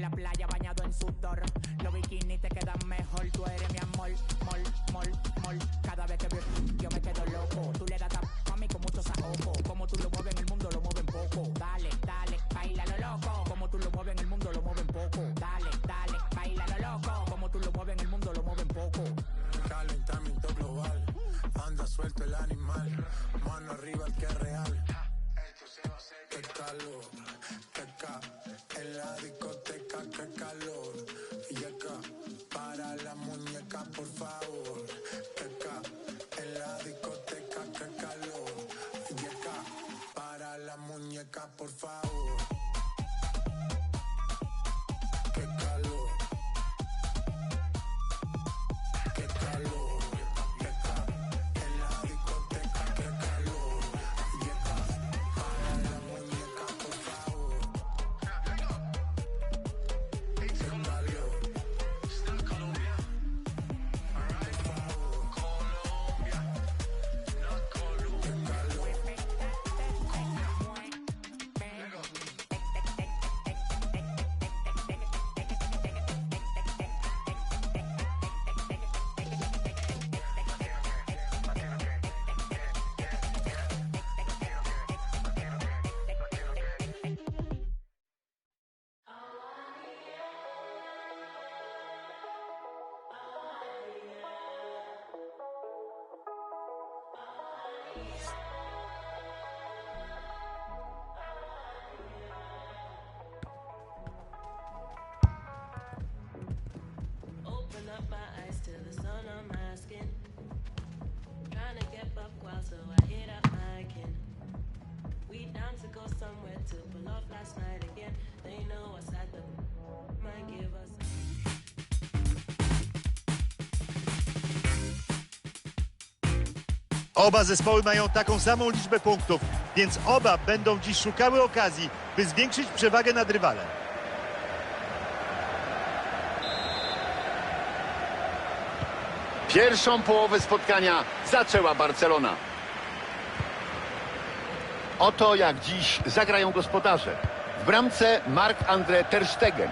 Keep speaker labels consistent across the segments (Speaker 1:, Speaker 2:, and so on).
Speaker 1: en la playa bañado en sudor. Los bikinis te quedan mejor, tú eres mi amor, mol, mol, mol. Cada vez que veo yo me quedo loco.
Speaker 2: Por favor. Que acá, en la discoteca, qué calor. Y acá, para la muñeca, por favor.
Speaker 3: My. Trying to get buck wild, so I hit up my kin. We down to go somewhere to pull off last night again. They know us at the might give us.
Speaker 4: Oba zespoły mają taką samą liczbę punktów, więc oba będą dziś szukały okazji, by zwiększyć przewagę nad rywalem.
Speaker 5: Pierwszą połowę spotkania zaczęła Barcelona. Oto jak dziś zagrają gospodarze. W bramce Marc-André Ter Stegen.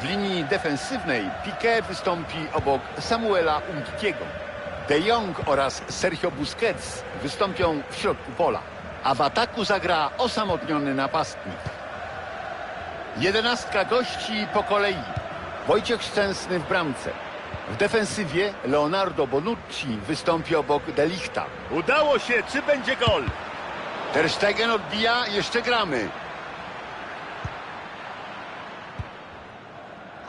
Speaker 5: W linii defensywnej Piqué wystąpi obok Samuela Umtitiego. De Jong oraz Sergio Busquets wystąpią w środku pola. A w ataku zagra osamotniony napastnik. Jedenastka gości po kolei. Wojciech Szczęsny w bramce. W defensywie Leonardo Bonucci wystąpi obok Delichta.
Speaker 4: Udało się, czy będzie gol?
Speaker 5: Ter Stegen odbija, jeszcze gramy.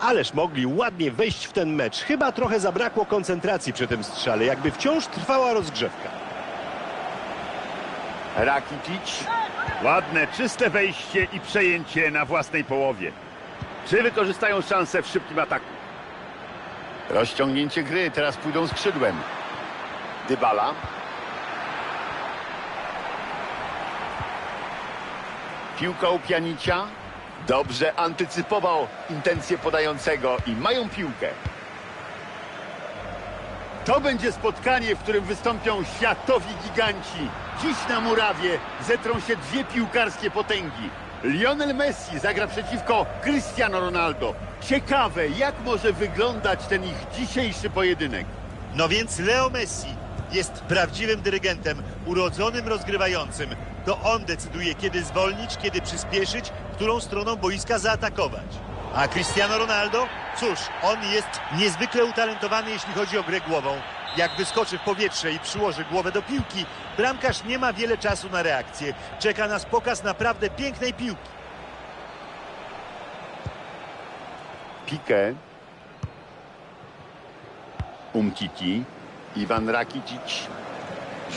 Speaker 4: Ależ mogli ładnie wejść w ten mecz. Chyba trochę zabrakło koncentracji przy tym strzale, jakby wciąż trwała rozgrzewka.
Speaker 5: Rakitic,
Speaker 6: Ładne, czyste wejście i przejęcie na własnej połowie. Czy wykorzystają szansę w szybkim ataku?
Speaker 5: Rozciągnięcie gry, teraz pójdą skrzydłem. Dybala. Piłka u Pianicia. Dobrze antycypował intencje podającego i mają piłkę.
Speaker 6: To będzie spotkanie, w którym wystąpią światowi giganci. Dziś na murawie zetrą się dwie piłkarskie potęgi. Lionel Messi zagra przeciwko Cristiano Ronaldo. Ciekawe, jak może wyglądać ten ich dzisiejszy pojedynek.
Speaker 4: No więc Leo Messi jest prawdziwym dyrygentem, urodzonym rozgrywającym. To on decyduje, kiedy zwolnić, kiedy przyspieszyć, którą stroną boiska zaatakować. A Cristiano Ronaldo? Cóż, on jest niezwykle utalentowany, jeśli chodzi o grę głową. Jak wyskoczy w powietrze i przyłoży głowę do piłki, bramkarz nie ma wiele czasu na reakcję. Czeka nas pokaz naprawdę pięknej piłki.
Speaker 5: Piqué. Umtiti. Iwan Rakitic.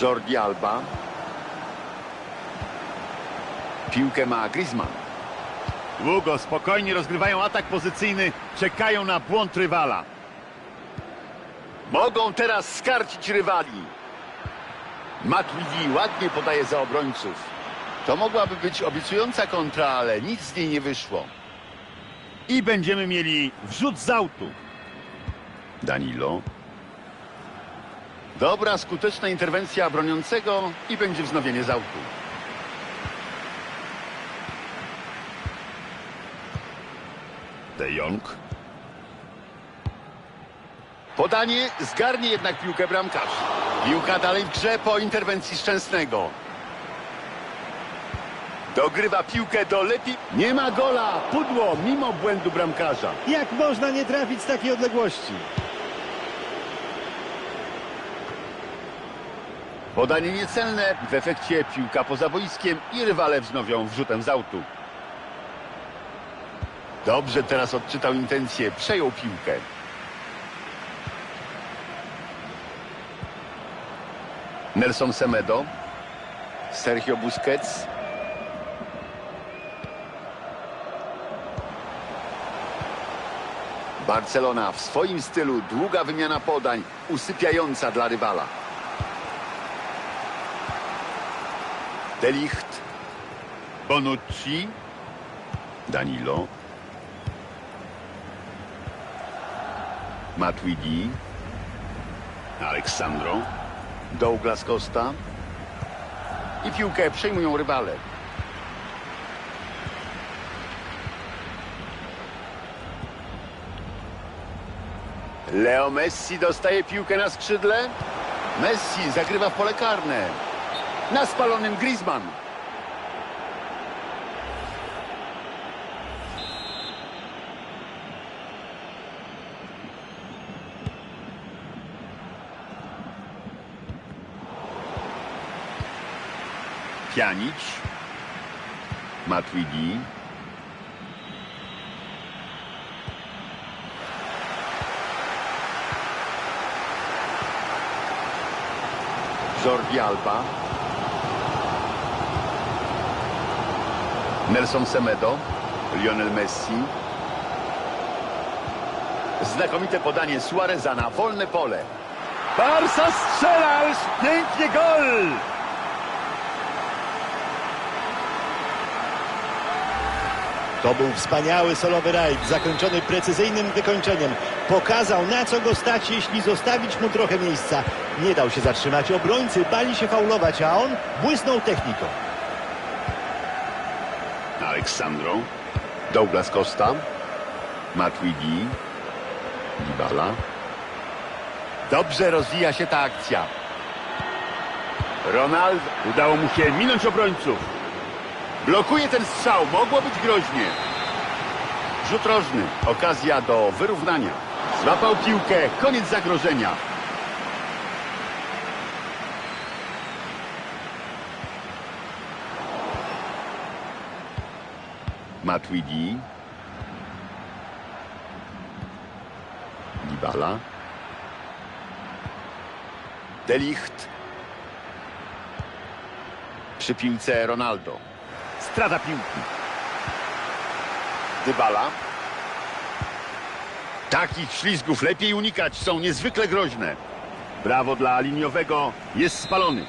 Speaker 5: Jordi Alba. Piłkę ma Griezmann.
Speaker 6: Długo, spokojnie rozgrywają atak pozycyjny, czekają na błąd rywala.
Speaker 5: Mogą teraz skarcić rywali. Matuidi ładnie podaje za obrońców. To mogłaby być obiecująca kontra, ale nic z niej nie wyszło.
Speaker 6: I będziemy mieli wrzut z autu.
Speaker 5: Danilo. Dobra, skuteczna interwencja broniącego i będzie wznowienie z autu. De Jong. Podanie zgarnie jednak piłkę bramkarz. Piłka dalej w grze po interwencji Szczęsnego. Dogrywa piłkę do lepiej. Nie ma gola! Pudło mimo błędu bramkarza.
Speaker 4: Jak można nie trafić z takiej odległości?
Speaker 5: Podanie niecelne, w efekcie piłka poza boiskiem i rywale wznowią wrzutem z autu. Dobrze teraz odczytał intencję, przejął piłkę. Nelson Semedo, Sergio Busquets. Barcelona w swoim stylu, długa wymiana podań, usypiająca dla rywala. Delicht, Bonucci, Danilo, Matuidi, Aleksandro, Douglas Costa i piłkę przejmują rywale. Leo Messi dostaje piłkę na skrzydle. Messi zagrywa w pole karne. Na spalonym Griezmann. Pjanic. Matuidi. Jordi Alba. Nelson Semedo, Lionel Messi. Znakomite podanie Suareza na wolne pole. Barca strzela, pięknie gol!
Speaker 4: To był wspaniały solowy rajd, zakończony precyzyjnym wykończeniem. Pokazał, na co go stać, jeśli zostawić mu trochę miejsca. Nie dał się zatrzymać. Obrońcy bali się faulować, a on błysnął techniką.
Speaker 5: Aleksandro, Douglas Costa, Matuidi, Dybala. Dobrze rozwija się ta akcja. Ronald udało mu się minąć obrońców. Blokuje ten strzał, mogło być groźnie. Rzut rożny, okazja do wyrównania. Złapał piłkę, koniec zagrożenia. Matuidi. Dybala. Delicht. Przy piłce Ronaldo. Strata piłki. Dybala. Takich ślizgów lepiej unikać, są niezwykle groźne. Brawo dla liniowego, jest spalony.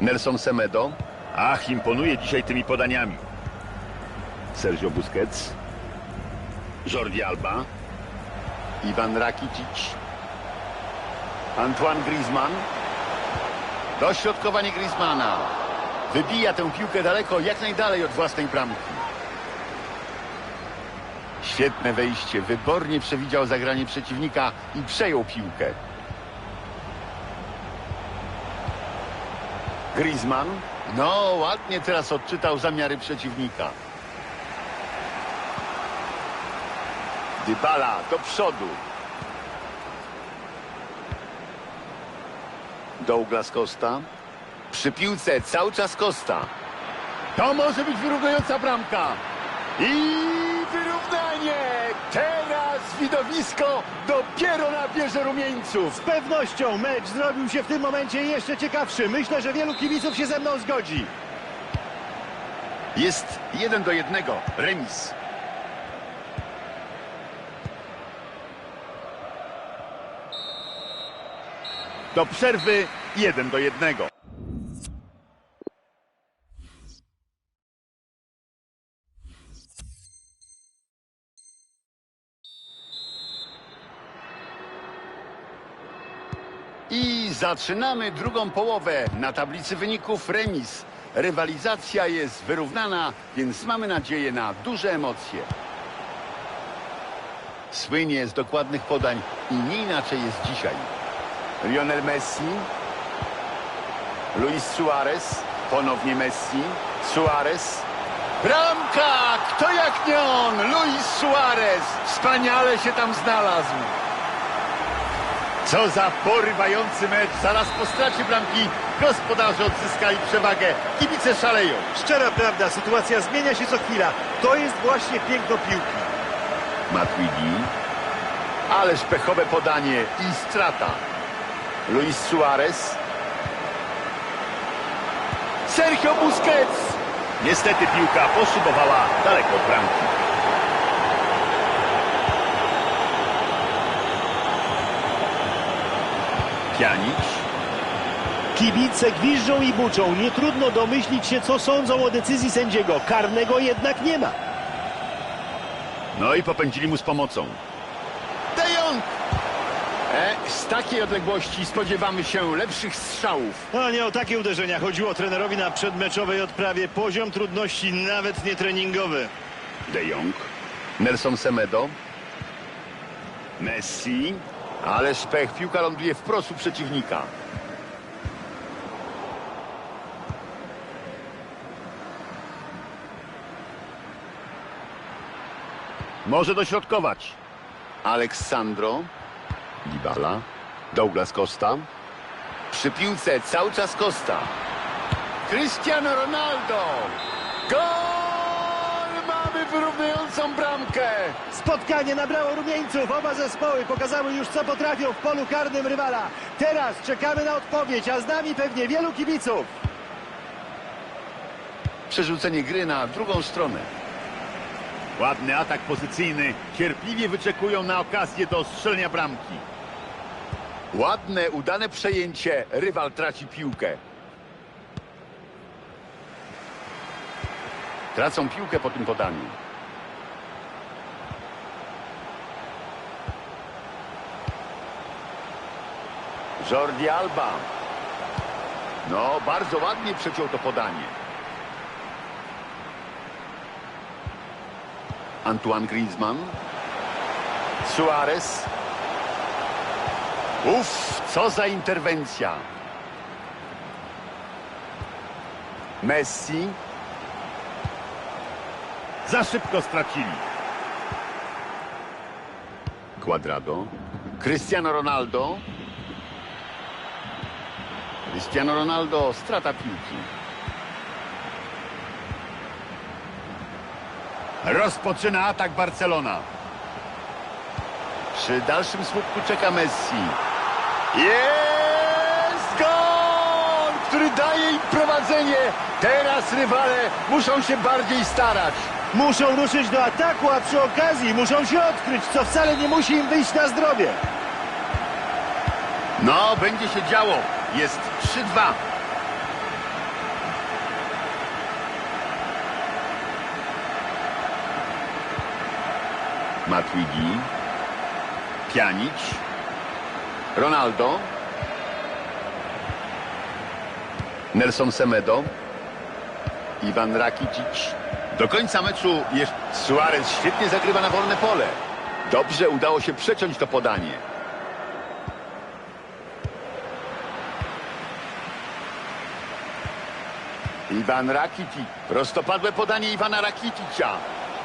Speaker 5: Nelson Semedo. Ach, imponuje dzisiaj tymi podaniami. Sergio Busquets. Jordi Alba. Iwan Rakitic. Antoine Griezmann. Dośrodkowanie Griezmana. Wybija tę piłkę daleko, jak najdalej od własnej bramki. Świetne wejście. Wybornie przewidział zagranie przeciwnika i przejął piłkę. Griezmann. No, ładnie teraz odczytał zamiary przeciwnika. Dybala do przodu. Douglas Costa. Przy piłce cały czas Costa. To może być wyrównująca bramka. I wyrównanie! Teraz widowisko dopiero nabierze rumieńców.
Speaker 4: Z pewnością mecz zrobił się w tym momencie jeszcze ciekawszy. Myślę, że wielu kibiców się ze mną zgodzi.
Speaker 5: Jest jeden do jednego. Remis. Do przerwy jeden do jednego. I zaczynamy drugą połowę. Na tablicy wyników remis. Rywalizacja jest wyrównana, więc mamy nadzieję na duże emocje. Słynie z dokładnych podań i nie inaczej jest dzisiaj. Lionel Messi, Luis Suarez, ponownie Messi, Suarez. Bramka! Kto jak nie on? Luis Suarez! Wspaniale się tam znalazł. Co za porywający mecz. Zaraz po stracie bramki gospodarze odzyskali przewagę. Kibice szaleją.
Speaker 4: Szczera prawda, sytuacja zmienia się co chwila. To jest właśnie piękno piłki.
Speaker 5: Matuidi. Ależ pechowe podanie i strata. Luis Suarez. Sergio Busquets.
Speaker 6: Niestety piłka poszybowała daleko od bramki.
Speaker 5: Pjanic.
Speaker 7: Kibice gwiżdżą i buczą. Nie trudno domyślić się, co sądzą o decyzji sędziego. Karnego jednak nie ma.
Speaker 6: No i popędzili mu z pomocą.
Speaker 5: E, z takiej odległości spodziewamy się lepszych strzałów.
Speaker 4: No nie o takie uderzenia chodziło trenerowi na przedmeczowej odprawie. Poziom trudności nawet nie treningowy.
Speaker 5: De Jong. Nelson Semedo. Messi. Ależ pech. Piłka ląduje wprost u przeciwnika.
Speaker 6: Może dośrodkować.
Speaker 5: Aleksandro. Dybala. Douglas Costa. Przy piłce cały czas Costa. Cristiano Ronaldo. Gol! Mamy wyrównującą bramkę.
Speaker 7: Spotkanie nabrało rumieńców. Oba zespoły pokazały już, co potrafią w polu karnym rywala. Teraz czekamy na odpowiedź, a z nami pewnie wielu kibiców.
Speaker 5: Przerzucenie gry na drugą stronę.
Speaker 6: Ładny atak pozycyjny. Cierpliwie wyczekują na okazję do strzelenia bramki.
Speaker 5: Ładne, udane przejęcie. Rywal traci piłkę. Tracą piłkę po tym podaniu. Jordi Alba. No, bardzo ładnie przeciął to podanie. Antoine Griezmann. Suarez. Uff, co za interwencja. Messi.
Speaker 6: Za szybko stracili.
Speaker 5: Cuadrado. Cristiano Ronaldo. Cristiano Ronaldo, strata piłki.
Speaker 6: Rozpoczyna atak Barcelona.
Speaker 5: Przy dalszym słupku czeka Messi. Jest gol, który daje im prowadzenie. Teraz rywale muszą się bardziej starać.
Speaker 7: Muszą ruszyć do ataku, a przy okazji muszą się odkryć, co wcale nie musi im wyjść na zdrowie.
Speaker 5: No, będzie się działo. Jest 3-2. Matuidi. Pjanic. Ronaldo. Nelson Semedo. Iwan Rakitic. Do końca meczu jeszcze Suarez świetnie zagrywa na wolne pole. Dobrze udało się przeciąć to podanie. Iwan Rakitic. Prostopadłe podanie Iwana Rakiticia.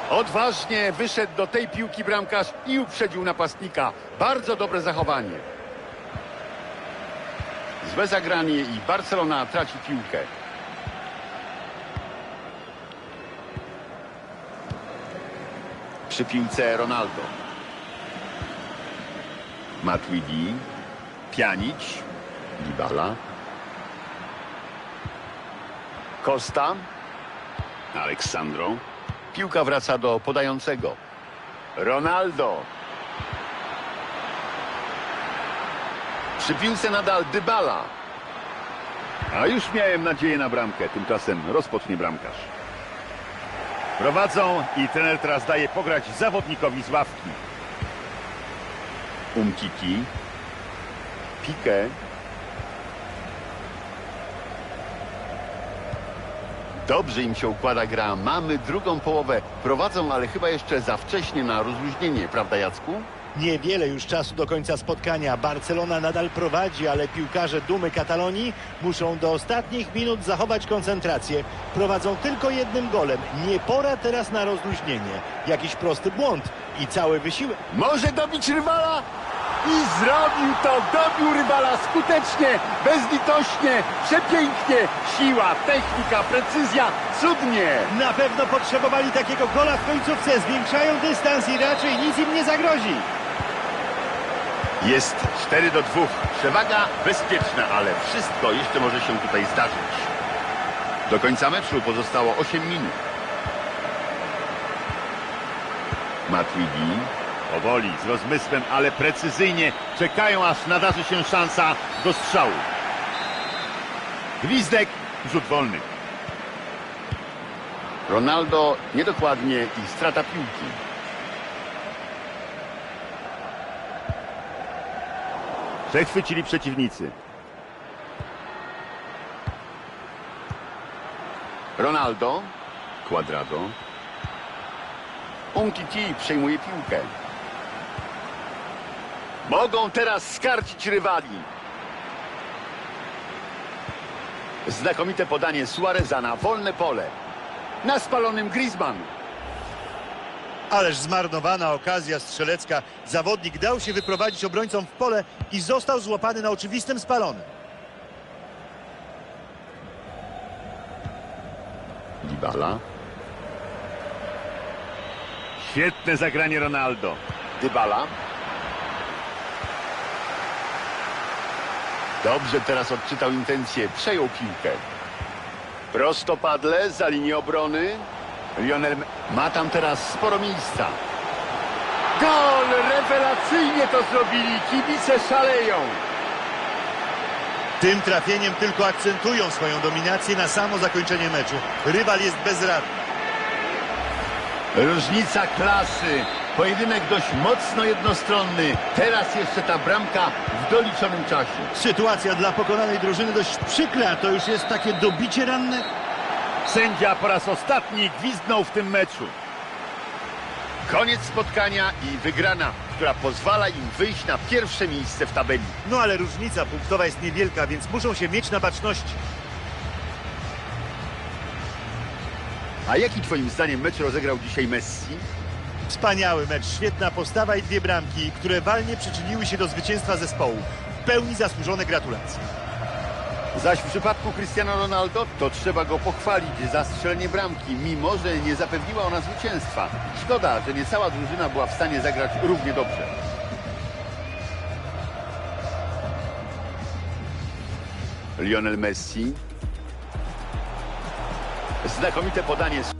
Speaker 5: Odważnie wyszedł do tej piłki bramkarz i uprzedził napastnika. Bardzo dobre zachowanie. Złe zagranie i Barcelona traci piłkę. Przy piłce Ronaldo. Matuidi. Pjanic. Dybala. Costa. Aleksandro. Piłka wraca do podającego. Ronaldo. Przy piłce nadal Dybala.
Speaker 6: A już miałem nadzieję na bramkę. Tymczasem rozpocznie bramkarz. Prowadzą i trener teraz daje pograć zawodnikowi z ławki.
Speaker 5: Umtiti. Pique. Dobrze im się układa gra. Mamy drugą połowę. Prowadzą, ale chyba jeszcze za wcześnie na rozluźnienie, prawda Jacku?
Speaker 7: Niewiele już czasu do końca spotkania. Barcelona nadal prowadzi, ale piłkarze Dumy Katalonii muszą do ostatnich minut zachować koncentrację. Prowadzą tylko jednym golem. Nie pora teraz na rozluźnienie. Jakiś prosty błąd i cały wysiłek.
Speaker 6: Może dobić rywala? I zrobił to, dobił rywala skutecznie, bezlitośnie, przepięknie. Siła, technika, precyzja, cudnie.
Speaker 7: Na pewno potrzebowali takiego gola w końcówce. Zwiększają dystans i raczej nic im nie zagrozi.
Speaker 5: Jest 4 do 2. Przewaga bezpieczna, ale wszystko jeszcze może się tutaj zdarzyć. Do końca meczu pozostało 8 minut. Matuidi.
Speaker 6: Powoli, z rozmysłem, ale precyzyjnie czekają, aż nadarzy się szansa do strzału. Gwizdek, rzut wolny.
Speaker 5: Ronaldo niedokładnie i strata piłki.
Speaker 6: Przechwycili przeciwnicy.
Speaker 5: Ronaldo. Quadrado. Umtiti przejmuje piłkę. Mogą teraz skarcić rywali. Znakomite podanie Suareza na wolne pole. Na spalonym Griezmann.
Speaker 4: Ależ zmarnowana okazja strzelecka. Zawodnik dał się wyprowadzić obrońcom w pole i został złapany na oczywistym spalonym.
Speaker 5: Dybala.
Speaker 6: Świetne zagranie Ronaldo.
Speaker 5: Dybala. Dobrze teraz odczytał intencję. Przejął piłkę. Prostopadle za linię obrony. Lionel ma tam teraz sporo miejsca.
Speaker 6: Gol! Rewelacyjnie to zrobili. Kibice szaleją.
Speaker 4: Tym trafieniem tylko akcentują swoją dominację na samo zakończenie meczu. Rywal jest bezradny.
Speaker 5: Różnica klasy. Pojedynek dość mocno jednostronny. Teraz jeszcze ta bramka w doliczonym czasie.
Speaker 7: Sytuacja dla pokonanej drużyny dość przykra. To już jest takie dobicie ranne.
Speaker 6: Sędzia po raz ostatni gwizdnął w tym meczu.
Speaker 5: Koniec spotkania i wygrana, która pozwala im wyjść na pierwsze miejsce w tabeli.
Speaker 4: No ale różnica punktowa jest niewielka, więc muszą się mieć na baczności.
Speaker 5: A jaki twoim zdaniem mecz rozegrał dzisiaj Messi?
Speaker 4: Wspaniały mecz, świetna postawa i dwie bramki, które walnie przyczyniły się do zwycięstwa zespołu. W pełni zasłużone gratulacje.
Speaker 5: Zaś w przypadku Cristiano Ronaldo to trzeba go pochwalić za strzelenie bramki, mimo że nie zapewniła ona zwycięstwa. Szkoda, że nie cała drużyna była w stanie zagrać równie dobrze. Lionel Messi. Znakomite podanie.